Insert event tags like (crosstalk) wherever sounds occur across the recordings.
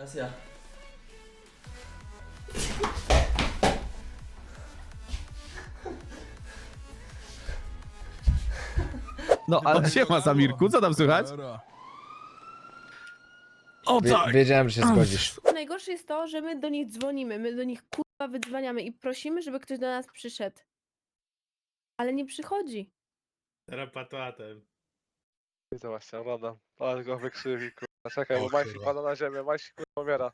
Teraz ja. No, ale siema Samirku, co tam słychać? O Wie, wiedziałem, że się zgodzisz. Najgorsze jest to, że my do nich dzwonimy, my do nich kurwa wydzwaniamy i prosimy, żeby ktoś do nas przyszedł. Ale nie przychodzi. Rapatłatem. To właśnie, rada. Ale go wykrzywi, kurwa. Czekaj, O bo Majsi kurwa. pada na ziemię, Majsi kurwa umiera.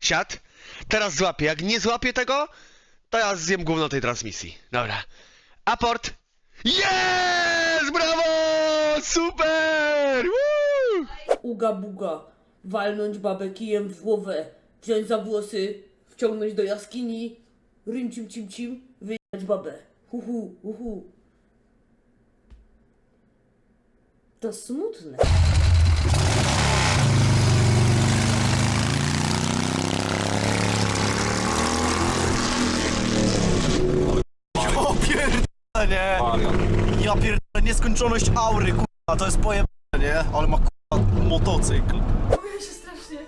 Siad. Teraz złapię. Jak nie złapię tego, to ja zjem gówno tej transmisji. Dobra. Aport. Jest! Brawo! Super! Uga buga, walnąć babę kijem w głowę, wziąć za włosy, wciągnąć do jaskini, rym cim cim cim, wyjechać babę. Hu hu, hu hu. To smutne. O pierdolę! Ja pierdolę, nieskończoność aury, kurwa, to jest pojebane, motocykl. Boję się strasznie.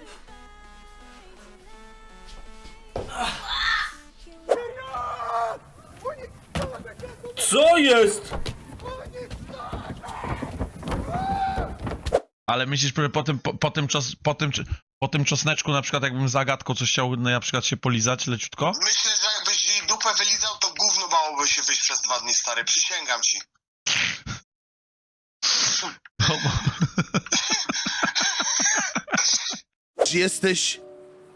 Co jest? Ale myślisz, że po tym, po, po, tym czos, po, tym, po tym czosneczku na przykład jakbym zagadką coś chciał na przykład się polizać leciutko? Myślę, że jakbyś jej dupę wylizał, to gówno bałoby się wyjść przez dwa dni, stary. Przysięgam ci. (laughs) Czy jesteś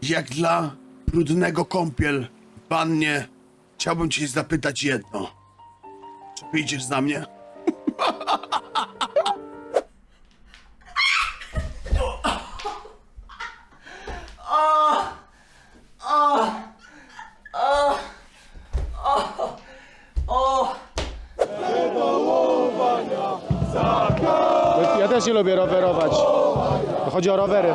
jak dla brudnego kąpiel w wannie? Chciałbym cię zapytać jedno. Czy wyjdziesz za mnie? Ja też nie lubię rowerować. Chodzi o rowery.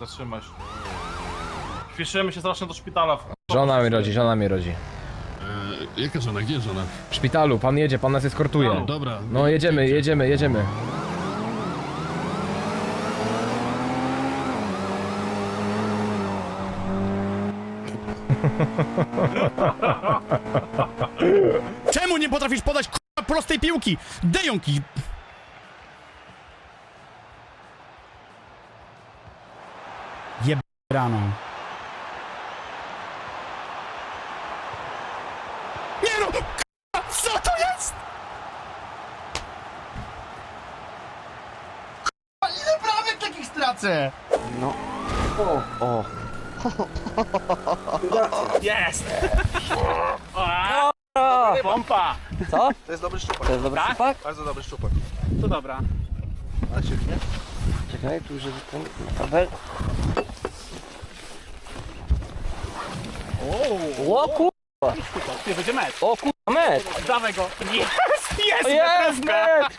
Zatrzymaj się. Śpieszymy się strasznie do szpitala. Żona mi rodzi, żona mi rodzi. jaka żona? Gdzie żona? W szpitalu, pan jedzie, pan nas eskortuje. Dobra. No jedziemy, jedziemy, jedziemy. (laughs) Czemu nie potrafisz podać k***a prostej piłki? Dejonki! Jeb... rano. Nie no! k***a, Co to jest? K***a, Ile bramek takich stracę? Jest! Pompa! To jest dobry szczupak. To jest dobry chłopak? Bardzo dobry szczupak. To dobra. Czekaj, tu żeby ten kabel. O kurwa! Nie będzie mecz. O kurwa, mecz! Dawaj go. Jest! Jest! Jest mecz!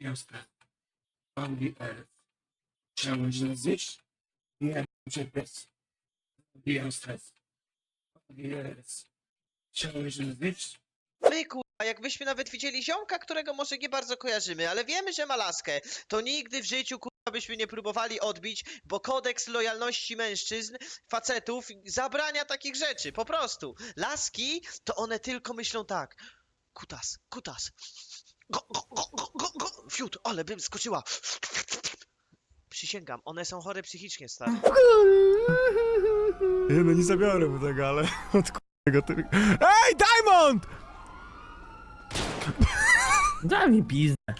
Jasne. On the earth. Chciałeś nas zjeść? Nie, cię pies. Bijam stres. Yes. Chciałeś nas zjeść? My kurwa, jakbyśmy nawet widzieli ziomka, którego może nie bardzo kojarzymy, ale wiemy, że ma laskę, to nigdy w życiu kurwa byśmy nie próbowali odbić, bo kodeks lojalności mężczyzn, facetów zabrania takich rzeczy, po prostu. Laski, to one tylko myślą tak. Kutas, kutas. Go, go, go, go, go, go. Fiut, ale bym skoczyła. Przysięgam, one są chore psychicznie, stary. Nie, no nie zabiorę mu tego, ale (laughs) od k***ego ty... Ej, Diamond! Daj mi pizdę. (laughs)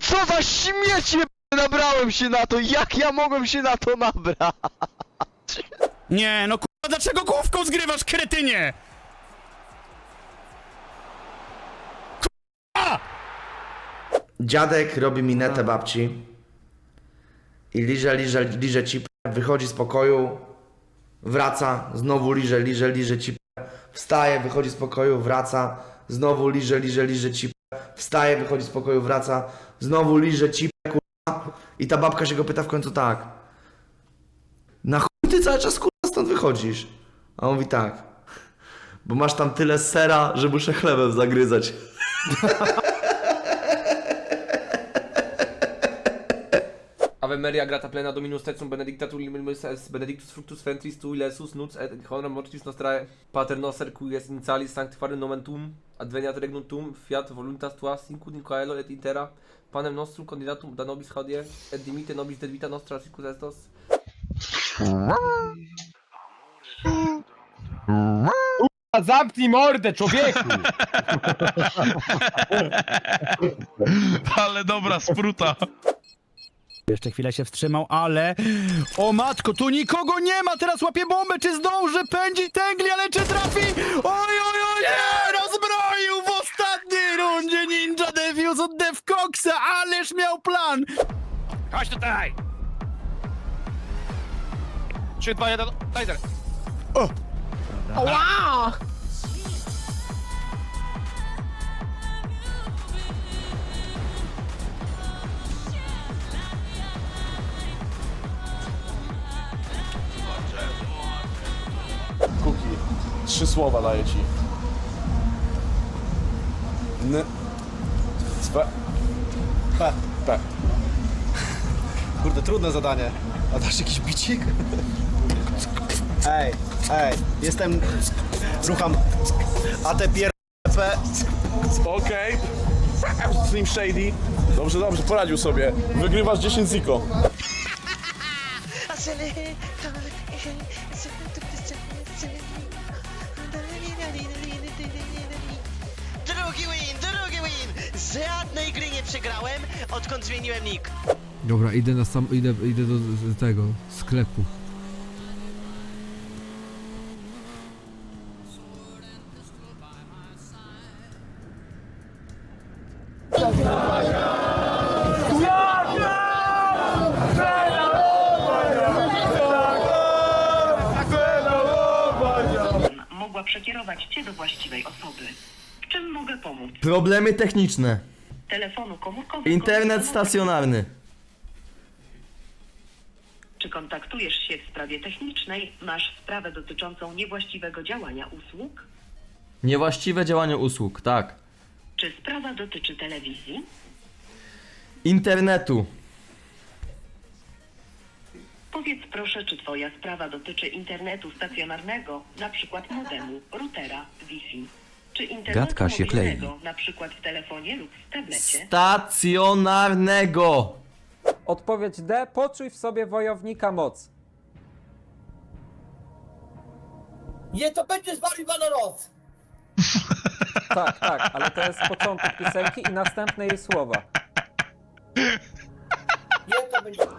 Co za śmieć je- nabrałem się na to, jak ja mogłem się na to nabrać? Nie, no k***a, dlaczego główką zgrywasz, kretynie? Dziadek robi minetę babci i liże, liże, liże cipę, wychodzi z pokoju, wraca, znowu liże, liże, liże cipę, wstaje, wychodzi z pokoju, wraca, znowu liże, liże, liże cipę, wstaje, wychodzi z pokoju, wraca, znowu liże cipę, kurwa, i ta babka się go pyta w końcu tak, na chuj ty cały czas kurwa stąd wychodzisz? A on mówi tak, bo masz tam tyle sera, że muszę chlebem zagryzać. (laughs) Ave Maria grata plena Dominus tecum benedictatur limimus es benedictus fructus ventris tui lesus nuts et honoram mortis nostrae pater noster qui es initialis sanctifare nomen tuum adveniat regnum tuum fiat voluntas tua sicut in caelo et in terra panem nostrum candidatum da nobis hodie et dimite nobis de vita nostra sicus estos Zamknij mordę, człowieku! (laughs) Ale dobra spruta. Jeszcze chwilę się wstrzymał, ale... O matko, tu nikogo nie ma! Teraz łapie bombę, czy zdąży? Pędzi tęgli, ale czy trafi? Oj, oj, oj, nie! Rozbroił w ostatniej rundzie Ninja Defuse od Defcoxa, ależ miał plan! Chodź tutaj! 3, 2, 1, laser! Kuki, trzy słowa daję ci. N... Spe... P. P. Kurde, trudne zadanie. A dasz jakiś bicik? Ej, ej, jestem... Rucham... A te pier... P... Okej. Slim Shady. Dobrze, dobrze, poradził sobie. Wygrywasz 10 ziko. (laughs) Żadnej gry nie przegrałem, odkąd zmieniłem nick. Dobra, idę na sam, idę, idę do tego sklepu. Mogła przekierować Cię do właściwej osoby. Pomóc? Problemy techniczne. Telefonu komórkowego. Internet stacjonarny. Czy kontaktujesz się w sprawie technicznej? Masz sprawę dotyczącą niewłaściwego działania usług? Niewłaściwe działanie usług, tak. Czy sprawa dotyczy telewizji? Internetu. Powiedz proszę, czy Twoja sprawa dotyczy internetu stacjonarnego, na przykład modemu, routera, Wi-Fi? Czy internetu Gadka się klei. mobilnego, na przykład w telefonie lub w tablecie? Stacjonarnego. Odpowiedź D. Poczuj w sobie wojownika moc. Nie, to będzie z wami Valorow! Tak, tak, ale to jest początek piosenki i następne jej słowa.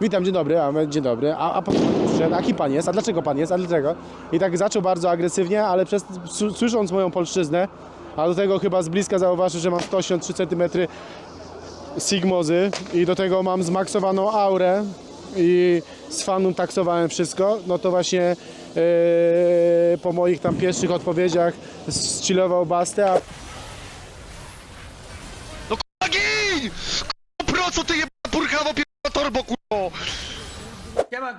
Witam, dzień dobry, a dzień dobry. A, a przyszedł, a kim pan jest? A dlaczego pan jest? A dlaczego? I tak zaczął bardzo agresywnie, ale przez, słysząc moją polszczyznę, a do tego chyba z bliska zauważył, że mam 183 cm sigmozy i do tego mam zmaksowaną aurę i z fanum taksowałem wszystko, no to właśnie e, po moich tam pierwszych odpowiedziach zchillował bastę, a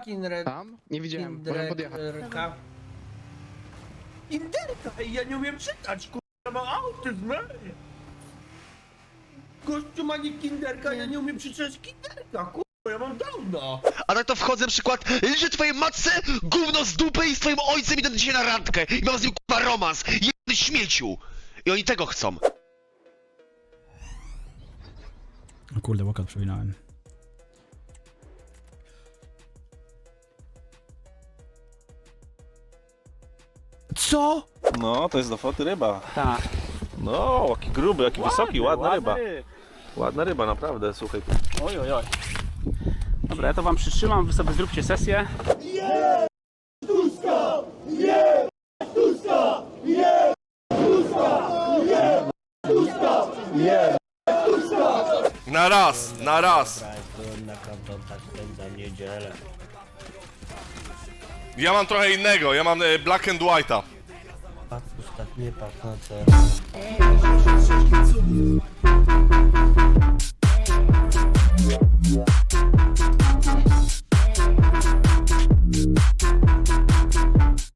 Kinred. Tam? Nie widziałem, mogłem podjechać. Inderka, ja nie umiem czytać, kurwa, mam autyzm, Gościu ma nie kinderka, ja nie umiem przeczytać kinderka, kurwa, ja mam downa. A tak to wchodzę przykład, liczę twojej matce, gówno z dupy i z twoim ojcem idę dzisiaj na randkę i mam z nim kurwa romans, jebany śmieciu! I oni tego chcą. Kurde, łokat przewinąłem. Co? No, to jest do foty ryba. Tak. No, jaki gruby, jaki wysoki, ładna ryba. Ładna ryba, naprawdę, słuchaj. Oj, oj, oj. Dobra, ja to wam przytrzymam, wy sobie zróbcie sesję. Na raz, na raz. Ja mam trochę innego, ja mam e, black and white'a. yapar sanatçılar. Ee,